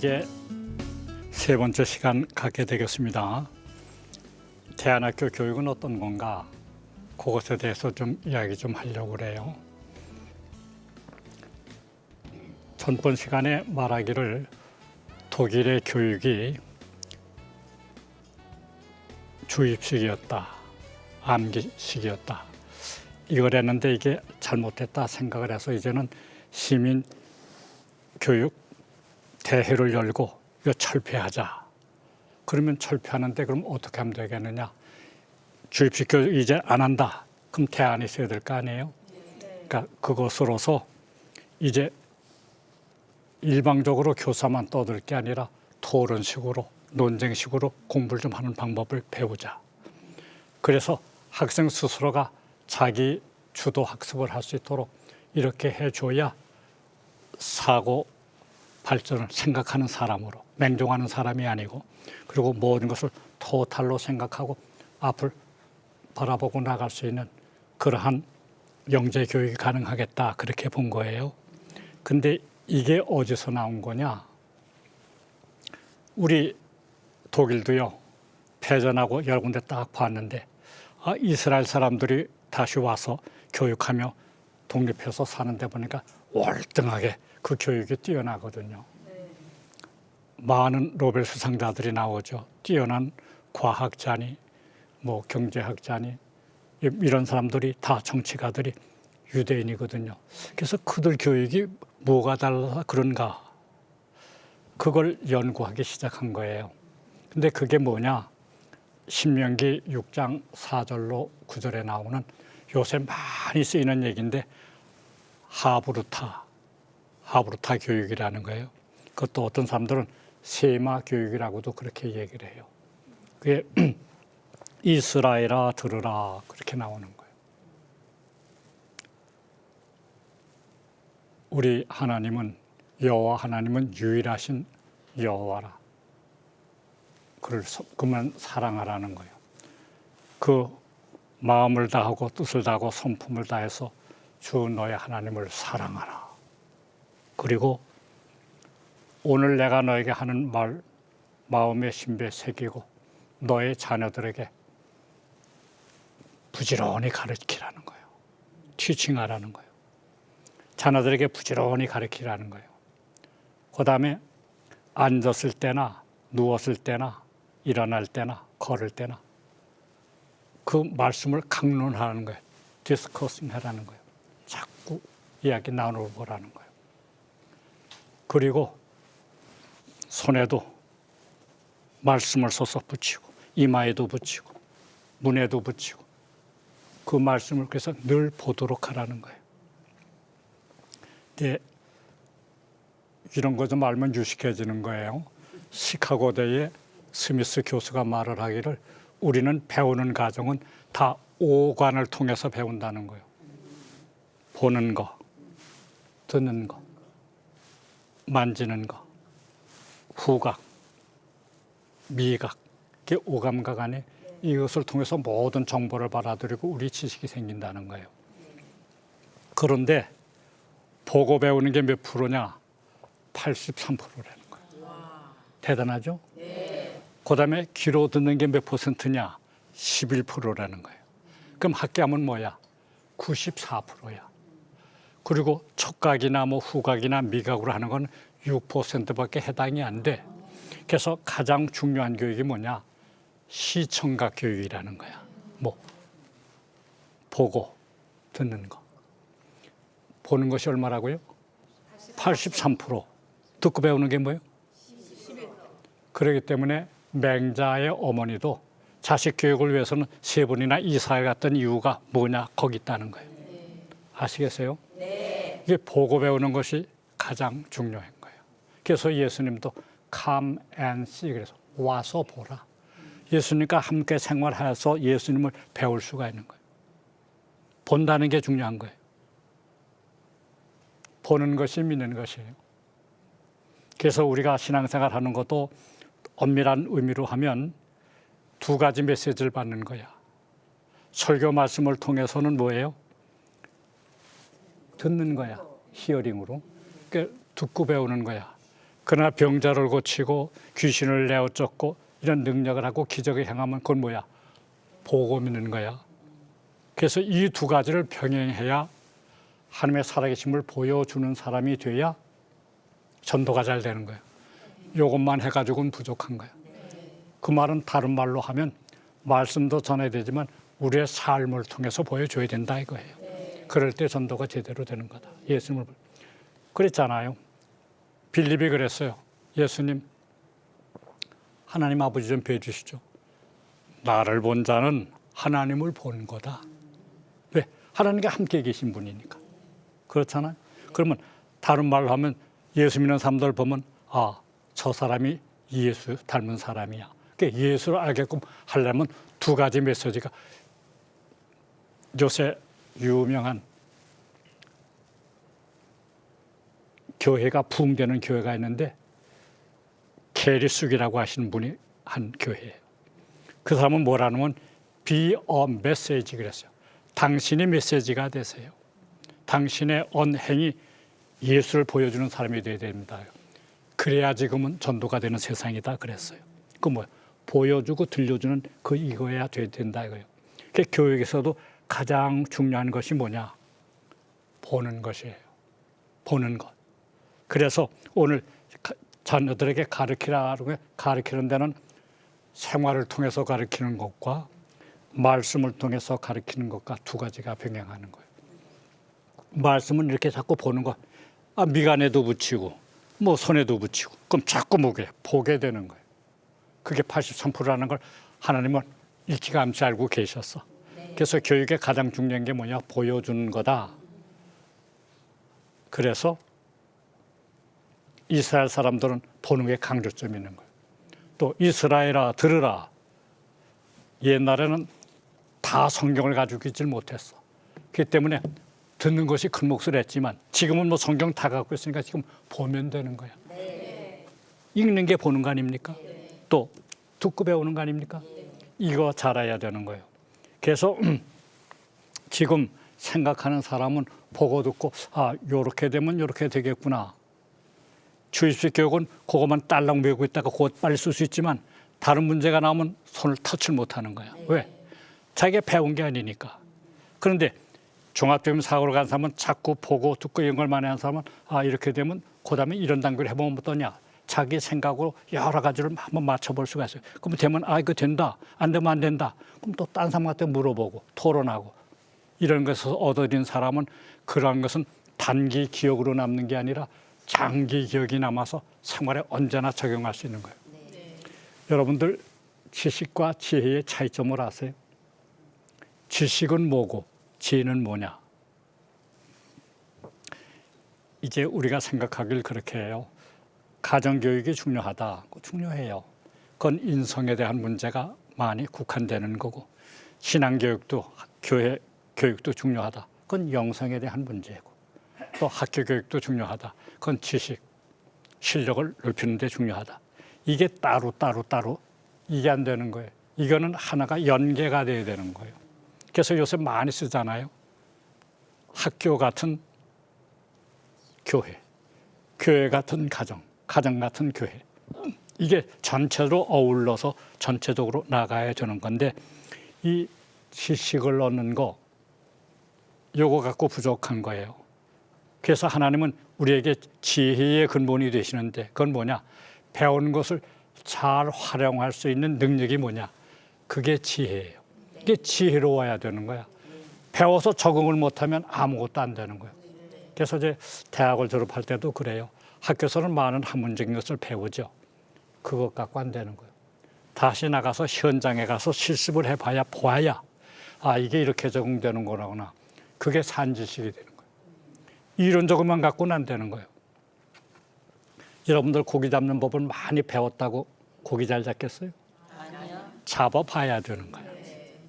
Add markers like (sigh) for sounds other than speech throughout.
이제 세 번째 시간 갖게 되겠습니다. 대안학교 교육은 어떤 건가? 그것에 대해서 좀 이야기 좀 하려고 그래요. 전번 시간에 말하기를 독일의 교육이 주입식이었다, 암기식이었다. 이걸 했는데 이게 잘못됐다 생각을 해서 이제는 시민 교육 대회를 열고 이거 철폐하자. 그러면 철폐하는데 그럼 어떻게 하면 되겠느냐? 교육 이제 안 한다. 그럼 대안이 있어야 될 거 아니에요? 그러니까 그것으로서 이제 일방적으로 교사만 떠들 게 아니라 토론식으로 논쟁식으로 공부를 좀 하는 방법을 배우자. 그래서 학생 스스로가 자기 주도 학습을 할 수 있도록 이렇게 해줘야 사고 발전을 생각하는 사람으로 맹종하는 사람이 아니고 그리고 모든 것을 토탈로 생각하고 앞을 바라보고 나갈 수 있는 그러한 영재 교육이 가능하겠다 그렇게 본 거예요. 근데 이게 어디서 나온 거냐? 우리 독일도요 패전하고 여러 군데 딱 봤는데 아, 이스라엘 사람들이 다시 와서 교육하며 독립해서 사는데 보니까 월등하게 그 교육이 뛰어나거든요. 많은 노벨 수상자들이 나오죠. 뛰어난 과학자니 뭐 경제학자니 이런 사람들이 다 정치가들이 유대인이거든요. 그래서 그들 교육이 뭐가 달라서 그런가? 그걸 연구하기 시작한 거예요. 근데 그게 뭐냐? 신명기 6장 4절로 9절에 나오는 요새 많이 쓰이는 얘기인데 하브루타, 하브루타 교육이라는 거예요. 그것도 어떤 사람들은 세마 교육이라고도 그렇게 얘기를 해요. 그게 (clears throat) 이스라엘아 들으라 그렇게 나오는 거예요. 우리 하나님은 여호와 하나님은 유일하신 여호와라. 그를 서- 그만 사랑하라는 거예요. 그 마음을 다하고 뜻을 다하고 성품을 다해서 주 너의 하나님을 사랑하라. 그리고 오늘 내가 너에게 하는 말 마음의 신비에 새기고 너의 자녀들에게 부지런히 가르치라는 거예요. 티칭하라는 거예요. 자녀들에게 부지런히 가르치라는 거예요. 그 다음에 앉았을 때나 누웠을 때나 일어날 때나 걸을 때나 그 말씀을 강론하는 거예요. 디스커싱 하라는 거예요. 이야기 나눠보라는 거예요. 그리고 손에도 말씀을 써서 붙이고 이마에도 붙이고 문에도 붙이고 그 말씀을 그래서 늘 보도록 하라는 거예요. 근데 이런 거 좀 알면 유식해지는 거예요. 시카고대의 스미스 교수가 말을 하기를 우리는 배우는 과정은 다 오관을 통해서 배운다는 거예요. 보는 거, 듣는 거, 만지는 거, 후각, 미각, 이게 오감각 안에 이것을 통해서 모든 정보를 받아들이고 우리 지식이 생긴다는 거예요. 그런데 보고 배우는 게 몇 프로냐? 83%라는 거예요. 대단하죠? 그다음에 귀로 듣는 게 몇 퍼센트냐? 11%라는 거예요. 그럼 학계하면 뭐야? 94%야. 그리고 촉각이나 뭐 후각이나 미각으로 하는 건 6%밖에 해당이 안 돼. 그래서 가장 중요한 교육이 뭐냐? 시청각 교육이라는 거야. 뭐 보고 듣는 거. 보는 것이 얼마라고요? 83%. 듣고 배우는 게 뭐예요? 그렇기 때문에 맹자의 어머니도 자식 교육을 위해서는 세 번이나 이사를 갔던 이유가 뭐냐 거기 있다는 거예요. 아시겠어요? 이게 보고 배우는 것이 가장 중요한 거예요. 그래서 예수님도 come and see 그래서 와서 보라. 예수님과 함께 생활해서 예수님을 배울 수가 있는 거예요. 본다는 게 중요한 거예요. 보는 것이 믿는 것이에요. 그래서 우리가 신앙생활 하는 것도 엄밀한 의미로 하면 두 가지 메시지를 받는 거야. 설교 말씀을 통해서는 뭐예요? 듣는 거야. 히어링으로. 그러니까 듣고 배우는 거야. 그러나 병자를 고치고 귀신을 내어 쫓고 이런 능력을 하고 기적을 행하면 그건 뭐야? 복음 있는 거야. 그래서 이 두 가지를 병행해야 하나님의 살아계심을 보여주는 사람이 돼야 전도가 잘 되는 거예요. 이것만 해가지고는 부족한 거예요. 그 말은 다른 말로 하면 말씀도 전해야 되지만 우리의 삶을 통해서 보여줘야 된다 이거예요. 그럴 때 전도가 제대로 되는 거다. 예수님을 볼- 그랬잖아요. 빌립이 그랬어요. 예수님 하나님 아버지 좀 뵈주시죠. 나를 본 자는 하나님을 본 거다. 왜? 하나님과 함께 계신 분이니까. 그렇잖아요. 그러면 다른 말로 하면 예수 믿는 사람들 보면 아, 저 사람이 예수 닮은 사람이야. 그러니까 예수를 알게끔 하려면 두 가지 메시지가 요새 유명한 교회가 부흥되는 교회가 있는데 게리숙이라고 하시는 분이 한 교회예요. 그 사람은 뭐라는 건 be a message 그랬어요. 당신이 메시지가 되세요. 당신의 언행이 예수를 보여주는 사람이 되어야 됩니다. 그래야 지금은 전도가 되는 세상이다 그랬어요. 그 뭐야? 보여주고 들려주는 그 이거야 돼야 된다 이거예요. 그 교육에서도 가장 중요한 것이 뭐냐? 보는 것이에요. 보는 것. 그래서 오늘 가- 자녀들에게 가르치라고 가르치는 데는 생활을 통해서 가르치는 것과 말씀을 통해서 가르치는 것과 두 가지가 병행하는 거예요. 말씀은 이렇게 자꾸 보는 거. 아, 미간에도 붙이고 뭐 손에도 붙이고 그럼 자꾸 보게 보게 되는 거예요. 그게 83%라는 걸 하나님은 일찌감치 알고 계셨어. 그래서 교육의 가장 중요한 게 뭐냐? 보여주는 거다. 그래서 이스라엘 사람들은 보는 게 강조점이 있는 거예요. 또 이스라엘아 들으라. 옛날에는 다 성경을 가지고 있질 못했어. 그렇기 때문에 듣는 것이 큰 몫을 했지만 지금은 뭐 성경 다 갖고 있으니까 지금 보면 되는 거야. 읽는 게 보는 거 아닙니까? 또 듣고 배우는 거 아닙니까? 이거 잘해야 되는 거예요. 그래서 (clears throat) 지금 생각하는 사람은 보고 듣고 아 요렇게 되면 요렇게 되겠구나. 주입식 교육은 그것만 딸랑 배우고 있다가 곧 빨리 쓸 수 있지만 다른 문제가 나오면 손을 터치를 못하는 거야. 왜? 자기가 배운 게 아니니까. 그런데 종합적인 사고를 간 사람은 자꾸 보고 듣고 이런 걸 많이 한 사람은 아 이렇게 되면 그 다음에 이런 단계를 해보면 어떠냐. 자기 생각으로 여러 가지를 한번 맞춰볼 수가 있어요. 그럼 되면 아 이거 된다. 안 되면 안 된다. 그럼 또 딴 사람한테 물어보고 토론하고 이런 것에서 얻어진 사람은 그러한 것은 단기 기억으로 남는 게 아니라 장기 기억이 남아서 생활에 언제나 적용할 수 있는 거예요. 여러분들 지식과 지혜의 차이점을 아세요? 지식은 뭐고 지혜는 뭐냐? 이제 우리가 생각하길 그렇게 해요. 가정 교육이 중요하다. 중요해요. 그건 인성에 대한 문제가 많이 국한되는 거고 신앙 교육도 교회 교육도 중요하다. 그건 영성에 대한 문제고 또 학교 교육도 중요하다. 그건 지식 실력을 넓히는 데 중요하다. 이게 따로 따로 따로 이게 안 되는 거예요. 이거는 하나가 연계가 돼야 되는 거예요. 그래서 요새 많이 쓰잖아요. 학교 같은 교회, 교회 같은 가정, 가정 같은 교회. 이게 전체로 어울러서 전체적으로 나가야 되는 건데 이 지식을 얻는 거 요거 갖고 부족한 거예요. 그래서 하나님은 우리에게 지혜의 근본이 되시는데 그건 뭐냐? 배운 것을 잘 활용할 수 있는 능력이 뭐냐? 그게 지혜예요. 이게 지혜로워야 되는 거야. 배워서 적응을 못하면 아무것도 안 되는 거예요. 그래서 이제 대학을 졸업할 때도 그래요. 학교에서는 많은 학문적인 것을 배우죠. 그것 갖고 안 되는 거예요. 다시 나가서 현장에 가서 실습을 해봐야 보아야 아 이게 이렇게 적응되는 거라구나. 그게 산지식이 되는 거예요. 이론적으로만 갖고는 안 되는 거예요. 여러분들 고기 잡는 법을 많이 배웠다고 고기 잘 잡겠어요? 잡아봐야 되는 거예요.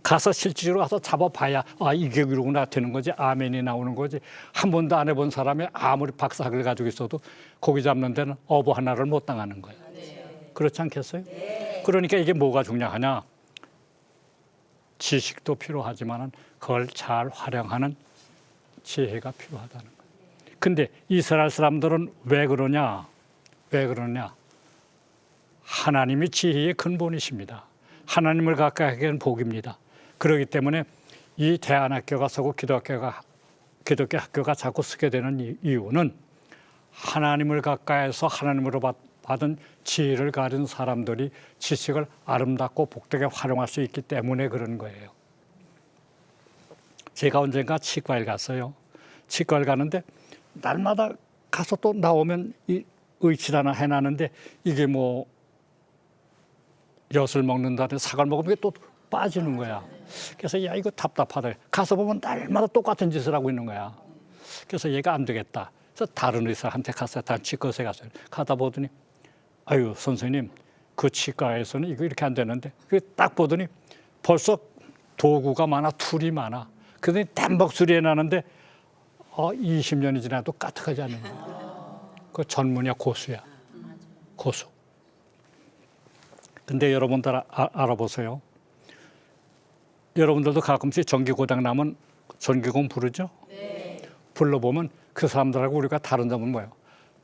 가서 실질적으로 가서 잡아봐야 아 이게 그러구나 되는 거지 아멘이 나오는 거지 한 번도 안 해본 사람이 아무리 박사학을 가지고 있어도 고기 잡는 데는 어부 하나를 못 당하는 거예요. 그렇지 않겠어요? 그러니까 이게 뭐가 중요하냐? 지식도 필요하지만은 그걸 잘 활용하는 지혜가 필요하다는 거예요. 근데 이스라엘 사람들은 왜 그러냐? 왜 그러냐? 하나님이 지혜의 근본이십니다. 하나님을 가까이 하기는 복입니다. 그렇기 때문에 이 대안학교가 서구 기독교가 기독교 학교가 자꾸 쓰게 되는 이- 이유는 하나님을 가까이해서 하나님으로 받- 받은 지혜를 가진 사람들이 지식을 아름답고 복되게 활용할 수 있기 때문에 그런 거예요. 제가 언젠가 치과에 갔어요. 치과를 가는데 날마다 가서 또 나오면 이 의칠 하나 해놨는데 이게 뭐 엿을 먹는다는 사과를 먹으면 또 빠지는 거야. 그래서 야 이거 답답하다. 가서 보면 날마다 똑같은 짓을 하고 있는 거야. 그래서 얘가 안 되겠다. 그래서 다른 의사한테 갔어요. 다른 치과에 갔어요. 가다 보더니 아유 선생님 그 치과에서는 이거 이렇게 안 되는데 그딱 보더니 벌써 도구가 많아 툴이 많아. 그러더니 땀벅 소리 나는데 어, 20년이 지나도 까딱하지 않는 거야. 그 전문이야 고수야. 고수. 근데 여러분 들 아, 알아보세요. 여러분들도 가끔씩 전기 고장 나면 전기공 부르죠? 불러보면 그 사람들하고 우리가 다른 점은 뭐예요?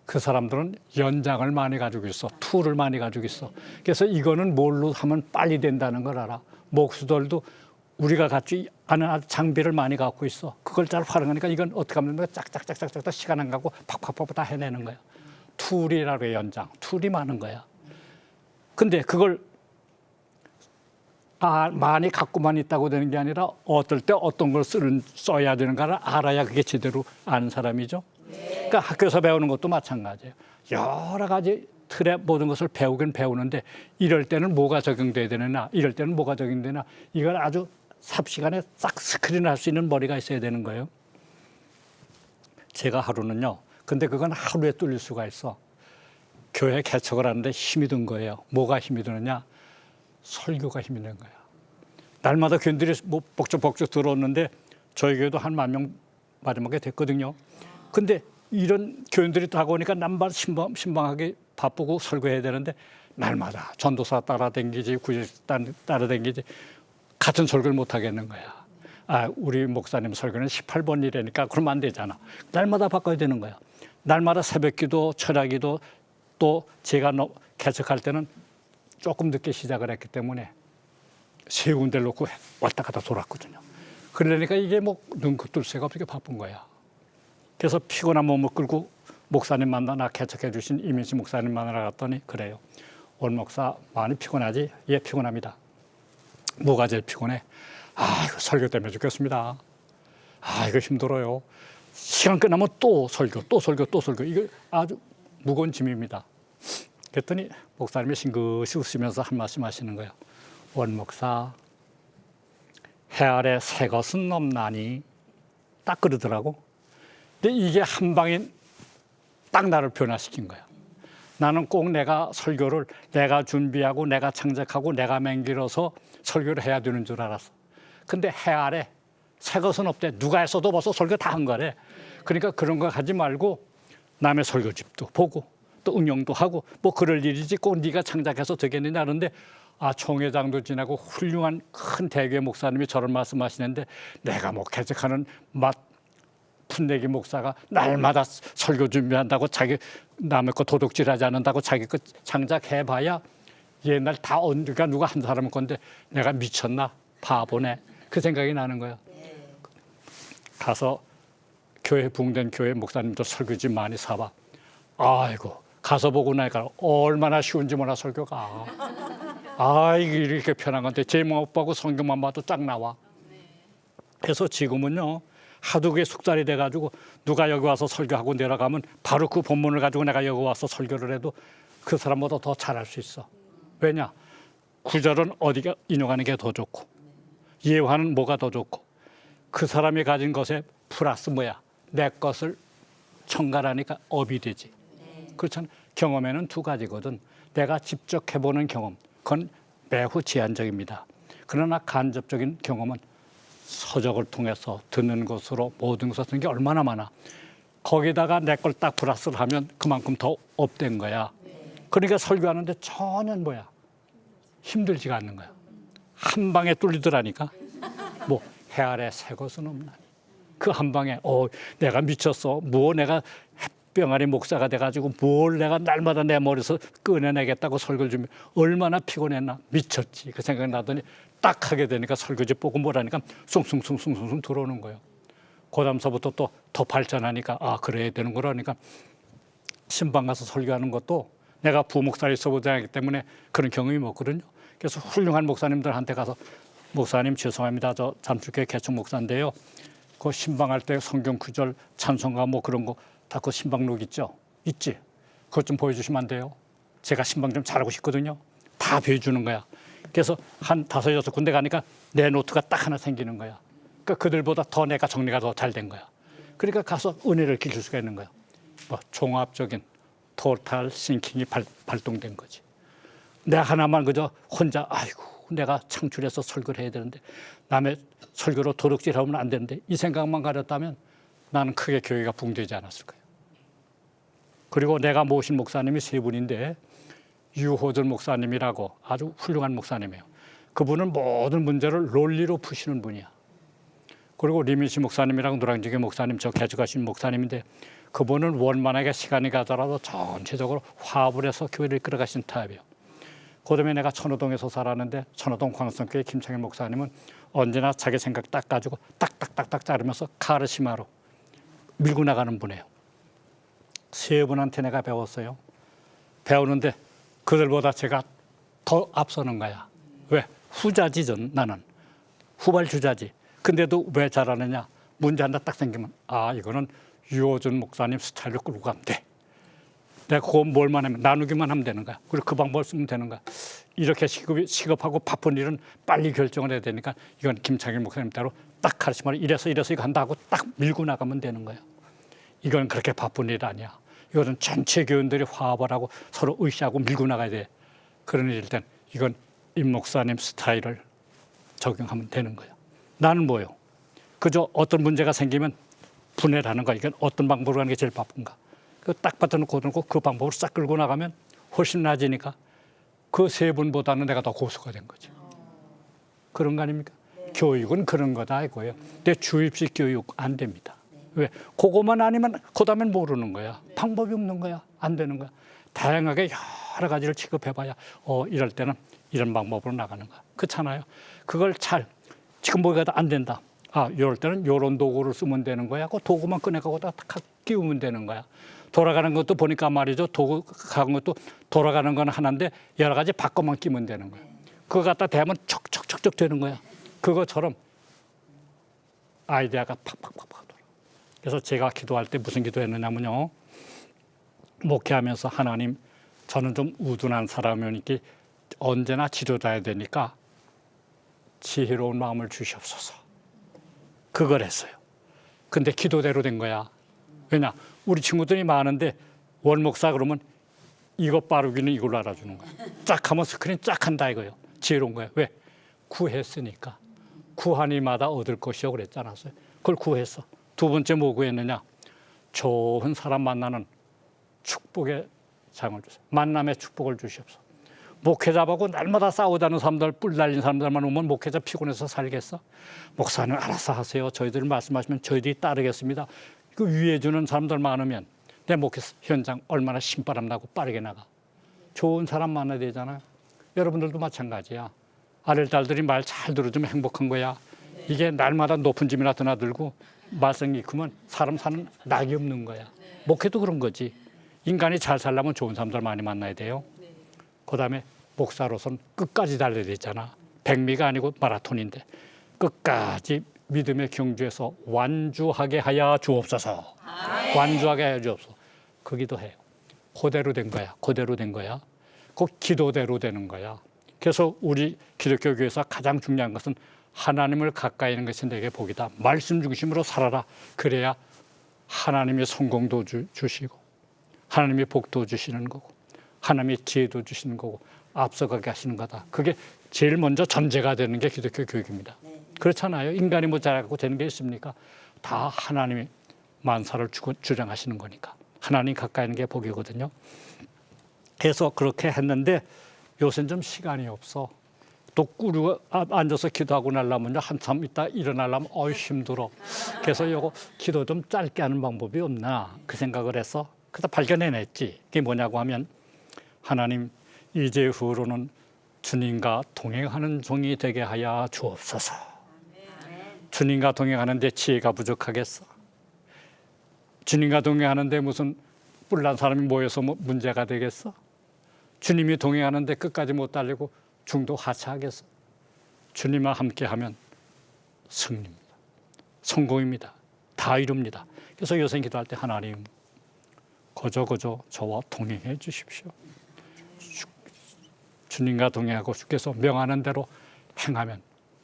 그 사람들은 연장을 많이 가지고 있어. 툴을 많이 가지고 있어. 그래서 이거는 뭘로 하면 빨리 된다는 걸 알아. 목수들도 우리가 갖지 않은 아주 장비를 많이 갖고 있어. 그걸 잘 활용하니까 이건 어떻게 하면 된다? 짝짝짝짝짝 시간 안 가고 팍팍팍 다 해내는 거야. 툴이라고 해 연장. 툴이 많은 거야. 근데 그걸 아, 많이 갖고만 있다고 되는 게 아니라 어떨 때 어떤 걸 쓰는, 써야 되는가를 알아야 그게 제대로 아는 사람이죠. 그러니까 학교에서 배우는 것도 마찬가지예요. 여러 가지 틀의 모든 것을 배우긴 배우는데 이럴 때는 뭐가 적용돼야 되느냐, 이럴 때는 뭐가 적용되나 이걸 아주 삽시간에 싹 스크린할 수 있는 머리가 있어야 되는 거예요. 제가 하루는요. 근데 그건 하루에 뚫릴 수가 있어. 교회 개척을 하는데 힘이 든 거예요. 뭐가 힘이 드느냐? 설교가 힘이 든 거야. 날마다 교인들이 뭐 벅적벅적 들어오는데 저희 교회도 한 만 명 마지막에 됐거든요. 근데 이런 교인들이 다가오니까 남발 신방, 신방하게 바쁘고 설교해야 되는데 날마다 전도사 따라댕기지 구제사 따라댕기지 같은 설교를 못 하겠는 거야. 아, 우리 목사님 설교는 18번이라니까 그러면 안 되잖아. 날마다 바꿔야 되는 거야. 날마다 새벽기도, 철야기도 또 제가 너- 개척할 때는 조금 늦게 시작을 했기 때문에 세 군데를 놓고 왔다 갔다 돌았거든요. 그러니까 이게 뭐 눈긋들 새가 없게 바쁜 거야. 그래서 피곤한 몸을 끌고 목사님 만나 나 개척해 주신 이민식 목사님 만나러 갔더니 그래요. 원 목사 많이 피곤하지? 예, 피곤합니다. 뭐가 제일 피곤해? 아, 이거 설교 때문에 죽겠습니다. 아, 이거 힘들어요. 시간 끝나면 또 설교, 또 설교, 또 설교. 이거 아주 무거운 짐입니다. 그랬더니 목사님이 싱긋이 웃으면서 한 말씀 하시는 거예요. 원 목사, 해 아래 새 것은 없나니 딱 그러더라고. 근데 이게 한 방에 딱 나를 변화시킨 거야. 나는 꼭 내가 설교를 내가 준비하고 내가 창작하고 내가 맹길어서 설교를 해야 되는 줄 알았어. 근데 해 아래 새 것은 없대. 누가 했어도 벌써 설교 다 한 거래. 그러니까 그런 거 하지 말고 남의 설교집도 보고 또 응용도 하고 뭐 그럴 일이지 꼭 네가 창작해서 되겠느냐 하는데 아 총회장도 지나고 훌륭한 큰 대교회 목사님이 저런 말씀하시는데 내가 뭐 개척하는 맛 푼내기 목사가 날마다 설교 준비한다고 자기 남의 거 도둑질하지 않는다고 자기 거 창작해봐야 옛날 다 언제가 누가 한 사람 건데 내가 미쳤나 바보네 그 생각이 나는 거야. 가서 교회 붕된 교회 목사님도 설교지 많이 사봐. 아이고 가서 보고 나니까 얼마나 쉬운지 몰라 설교가. 아 이게 이렇게 편한 건데 제목 못 보고 성경만 봐도 쫙 나와. 그래서 지금은요 하도 그게 숙달이 돼가지고 누가 여기 와서 설교하고 내려가면 바로 그 본문을 가지고 내가 여기 와서 설교를 해도 그 사람보다 더 잘할 수 있어. 왜냐 구절은 어디가 인용하는 게 더 좋고 예화는 뭐가 더 좋고 그 사람이 가진 것에 플러스 뭐야 내 것을 첨가하니까 업이 되지. 그렇잖아. 경험에는 두 가지거든. 내가 직접 해보는 경험, 그건 매우 제한적입니다. 그러나 간접적인 경험은 서적을 통해서 듣는 것으로 모든 것을 듣는 게 얼마나 많아. 거기다가 내 걸 딱 플러스를 하면 그만큼 더 업된 거야. 그러니까 설교하는데 전혀 뭐야 힘들지가 않는 거야. 한 방에 뚫리더라니까. 뭐 해 아래 새 것은 없나니. 그 한 방에 어 내가 미쳤어. 뭐 내가 뿅아리 목사가 돼가지고 뭘 내가 날마다 내 머리에서 꺼내내겠다고 설교를 주면 얼마나 피곤했나 미쳤지 그 생각이 나더니 딱 하게 되니까 설교지 보고 뭐라니까 숭숭숭숭숭 들어오는 거예요. 고담서부터 또 더 발전하니까 아 그래야 되는 거라니까 신방 가서 설교하는 것도 내가 부목사를 서보자기 때문에 그런 경험이 없거든요. 그래서 훌륭한 목사님들한테 가서 목사님 죄송합니다. 저 잠실교회 개척 목사인데요. 그 신방할 때 성경 구절 찬송가 뭐 그런 거 다 그 신방록 있죠? 있지? 그것 좀 보여주시면 안 돼요? 제가 신방 좀 잘하고 싶거든요. 다 보여주는 거야. 그래서 한 다섯 여섯 군데 가니까 내 노트가 딱 하나 생기는 거야. 그러니까 그들보다 더 내가 정리가 더 잘 된 거야. 그러니까 가서 은혜를 기를 수가 있는 거야. 뭐 종합적인 토탈 싱킹이 발, 발동된 거지. 내가 하나만 그저 혼자 아이고 내가 창출해서 설교를 해야 되는데 남의 설교로 도둑질하면 안 되는데 이 생각만 가졌다면 나는 크게 교회가 붕되지 않았을 거예요. 그리고 내가 모신 목사님이 세 분인데 유호준 목사님이라고 아주 훌륭한 목사님이에요. 그분은 모든 문제를 논리로 푸시는 분이야. 그리고 리민시 목사님이랑 노량진교 목사님 저 개척하신 목사님인데 그분은 원만하게 시간이 가더라도 전체적으로 화합을 해서 교회를 이끌어 가신 타입이에요. 그다음에 내가 천호동에서 살았는데 천호동 광성교회 김창일 목사님은 언제나 자기 생각 딱 가지고 딱딱딱딱 자르면서 카르시마로 밀고 나가는 분이에요. 세 분한테 내가 배웠어요. 배우는데 그들보다 제가 더 앞서는 거야. 왜? 후자지 전 나는 후발주자지. 근데도 왜 잘하느냐? 문제 하나 딱 생기면 아 이거는 유호준 목사님 스타일로 끌고 가면 돼. 내가 그거 뭘만 하면 나누기만 하면 되는 거야. 그리고 그 방법을 쓰면 되는 거야. 이렇게 시급이, 시급하고 바쁜 일은 빨리 결정을 해야 되니까 이건 김창일 목사님 따로 딱 가르치면 이래서 이래서 이거 한다고 딱 밀고 나가면 되는 거야. 이건 그렇게 바쁜 일 아니야. 이거는 전체 교인들이 화합을 하고 서로 의시하고 밀고 나가야 돼. 그런 일일 땐 이건 임 목사님 스타일을 적용하면 되는 거야. 나는 뭐요? 그저 어떤 문제가 생기면 분해를 하는 거야. 이건 어떤 방법으로 하는 게 제일 바쁜가? 그딱 받아놓고 놓고 그 방법으로 싹 끌고 나가면 훨씬 나아지니까 그 세 분보다는 내가 더 고수가 된 거지. 그런 거 아닙니까? 교육은 그런 거다 이거예요. 근데 주입식 교육 안 됩니다. 왜? 그거만 아니면 그 다음엔 모르는 거야. 방법이 없는 거야. 안 되는 거야. 다양하게 여러 가지를 취급해봐야 어 이럴 때는 이런 방법으로 나가는 거야. 그렇잖아요. 그걸 잘 지금 뭐가 안 된다. 아, 이럴 때는 이런 도구를 쓰면 되는 거야. 그 도구만 꺼내가고 다 끼우면 되는 거야. 돌아가는 것도 보니까 말이죠. 도구 가는 것도 돌아가는 건 하나인데 여러 가지 바꿔만 끼면 되는 거야. 그거 갖다 대면 척척척척 되는 거야. 그것처럼 아이디어가 팍팍팍팍. 그래서 제가 기도할 때 무슨 기도했느냐면요. 목회하면서 하나님 저는 좀 우둔한 사람이니까 언제나 지도자야 되니까 지혜로운 마음을 주시옵소서. 그걸 했어요. 근데 기도대로 된 거야. 왜냐? 우리 친구들이 많은데 원목사 그러면 이거 빠르기는 이걸로 알아주는 거야. 쫙 하면 스크린 쫙 한다 이거예요. 지혜로운 거야. 왜? 구했으니까. 구하니마다 얻을 것이요 그랬잖아요. 그걸 구했어. 두 번째 뭐 구했느냐? 좋은 사람 만나는 축복의 장을 주세요. 만남의 축복을 주시옵소서. 목회자하고 날마다 싸우자는 사람들, 뿔 날린 사람들만 오면 목회자 피곤해서 살겠어? 목사님 알아서 하세요. 저희들 말씀하시면 저희들이 따르겠습니다. 그 위해 주는 사람들 많으면 내 목회 현장 얼마나 신바람 나고 빠르게 나가. 좋은 사람 만나야 되잖아요. 여러분들도 마찬가지야. 아들 딸들이 말 잘 들어주면 행복한 거야. 이게 날마다 높은 집이나 드나들고 말썽이 크면 사람 사는 낙이 없는 거야. 목회도 그런 거지. 인간이 잘 살려면 좋은 사람들 많이 만나야 돼요. 그 다음에 목사로선 끝까지 달려야 되잖아. 백미가 아니고 마라톤인데 끝까지 믿음의 경주에서 완주하게 하여 주옵소서. 완주하게 하여 주옵소서. 그 기도 해요. 그대로 된 거야. 그대로 된 거야. 그 기도대로 되는 거야. 그래서 우리 기독교 교회에서 가장 중요한 것은 하나님을 가까이 있는 것이 내게 복이다. 말씀 중심으로 살아라. 그래야 하나님의 성공도 주, 주시고 하나님의 복도 주시는 거고 하나님의 지혜도 주시는 거고 앞서가게 하시는 거다. 그게 제일 먼저 전제가 되는 게 기독교 교육입니다. 그렇잖아요. 인간이 뭐 잘하고 되는 게 있습니까? 다 하나님이 만사를 주, 주장하시는 거니까. 하나님 가까이 있는 게 복이거든요. 그래서 그렇게 했는데 요새는 좀 시간이 없어. 또 꾸르고 아- 앉아서 기도하고 나려면요 한참 있다 일어나려면 어이 힘들어. 그래서 요거 기도 좀 짧게 하는 방법이 없나 그 생각을 해서 그다 발견해냈지. 그게 뭐냐고 하면 하나님 이제 후로는 주님과 동행하는 종이 되게 하여 주옵소서. 주님과 동행하는데 지혜가 부족하겠어. 주님과 동행하는데 무슨 뿔난 사람이 모여서 뭐 문제가 되겠어? 주님이 동행하는데 끝까지 못 달리고 중도 하차하겠어? 주님과 함께하면 승리입니다. 성공입니다. 다 이룹니다. 그래서 요새 기도할 때 하나님 거저 거저 저와 동행해 주십시오. 주- 주님과 동행하고 주께서 명하는 대로 행하면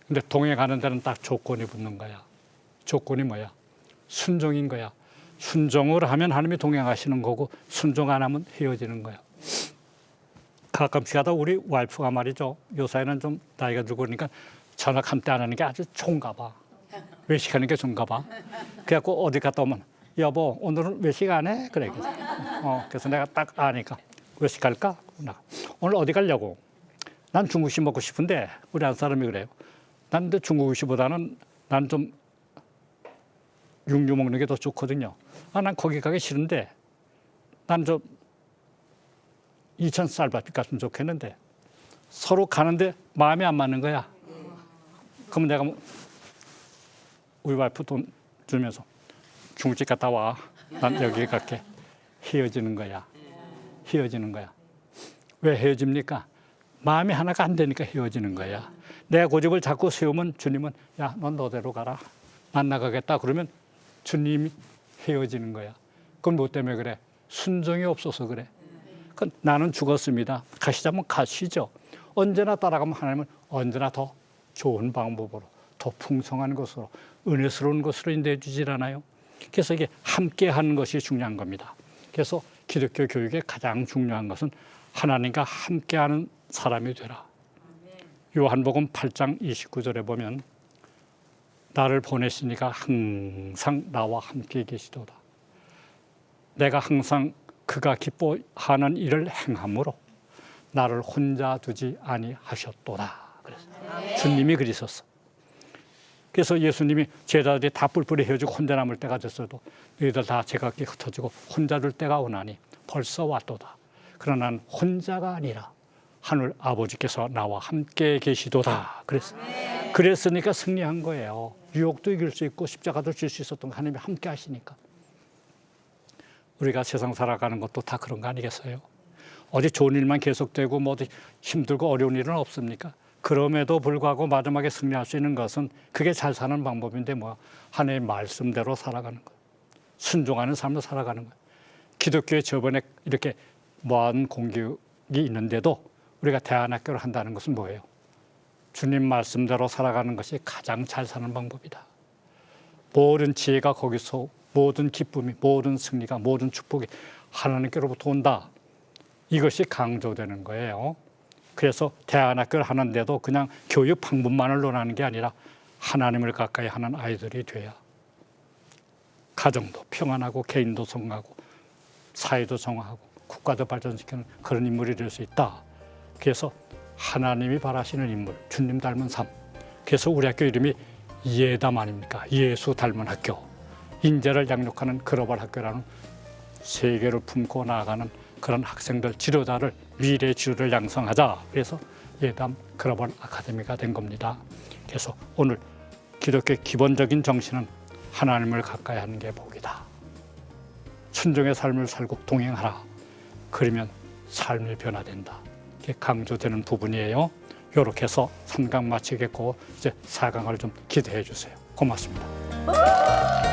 근데 동행하는 데는 딱 조건이 붙는 거야. 조건이 뭐야? 순종인 거야. 순종을 하면 하나님이 동행하시는 거고 순종 안 하면 헤어지는 거야. 가끔씩 하다 우리 와이프가 말이죠. 요새는 좀 나이가 들고 그러니까 전화 함께 안 하는 게 아주 좋은가 봐. 외식하는 게 좋은가 봐. 그래갖고 어디 갔다 오면 여보 오늘은 외식 안 해? 그래. 어, 그래서 내가 딱 아니까 외식할까? 나 오늘 어디 가려고? 난 중국식 먹고 싶은데 우리 한 사람이 그래요. 난 근데 중국식보다는 난 좀 육류 먹는 게 더 좋거든요. 아, 난 거기 가기 싫은데 난 좀 이천 쌀밥집 갔으면 좋겠는데 서로 가는데 마음이 안 맞는 거야. 그러면 내가 뭐 우리 와이프 돈 주면서 중국집 갔다 와. 난 여기 갈게. 헤어지는 거야. 헤어지는 거야. 왜 헤어집니까? 마음이 하나가 안 되니까 헤어지는 거야. 내 고집을 자꾸 세우면 주님은 야, 넌 너대로 가라. 안 나가겠다. 그러면 주님이 헤어지는 거야. 그건 뭐 때문에 그래? 순종이 없어서 그래. 그 나는 죽었습니다. 가시자면 가시죠. 언제나 따라가면 하나님은 언제나 더 좋은 방법으로 더 풍성한 것으로 은혜스러운 것으로 인도해 주질 않아요. 그래서 이게 함께 하는 것이 중요한 겁니다. 그래서 기독교 교육의 가장 중요한 것은 하나님과 함께 하는 사람이 되라. 요한복음 8장 29절에 보면 나를 보내시니까 항상 나와 함께 계시도다. 내가 항상 그가 기뻐하는 일을 행함으로 나를 혼자 두지 아니하셨도다. 그래서 주님이 그리셨어. 그래서 예수님이 제자들이 다 뿔뿔이 헤어지고 혼자 남을 때가 됐어도 너희들 다 제각기 흩어지고 혼자 둘 때가 오나니 벌써 왔도다. 그러나 난 혼자가 아니라 하늘 아버지께서 나와 함께 계시도다. 그랬어. 그랬으니까 승리한 거예요. 유혹도 이길 수 있고 십자가도 질 수 있었던 거 하나님이 함께 하시니까. 우리가 세상 살아가는 것도 다 그런 거 아니겠어요? 어디 좋은 일만 계속되고 뭐 어디 힘들고 어려운 일은 없습니까? 그럼에도 불구하고 마지막에 승리할 수 있는 것은 그게 잘 사는 방법인데 뭐 하나님의 말씀대로 살아가는 거. 순종하는 삶을 살아가는 거예요. 기독교에 저번에 이렇게 무한 공격이 있는데도 우리가 대안학교를 한다는 것은 뭐예요? 주님 말씀대로 살아가는 것이 가장 잘 사는 방법이다. 모든 지혜가 거기서 모든 기쁨이 모든 승리가 모든 축복이 하나님께로부터 온다. 이것이 강조되는 거예요. 그래서 대안학교를 하는데도 그냥 교육 방법만을 논하는 게 아니라 하나님을 가까이 하는 아이들이 돼야 가정도 평안하고 개인도 성하고 사회도 정화하고 국가도 발전시키는 그런 인물이 될 수 있다. 그래서 하나님이 바라시는 인물, 주님 닮은 삶. 그래서 우리 학교 이름이 예담 아닙니까? 예수 닮은 학교. 인재를 양육하는 글로벌 학교라는 세계를 품고 나아가는 그런 학생들 지도자를 미래 지도를 양성하자. 그래서 예담 글로벌 아카데미가 된 겁니다. 그래서 오늘 기독교의 기본적인 정신은 하나님을 가까이 하는 게 복이다. 순종의 삶을 살고 동행하라. 그러면 삶이 변화된다. 이게 강조되는 부분이에요. 이렇게 해서 3강 마치겠고 이제 4강을 좀 기대해 주세요. 고맙습니다.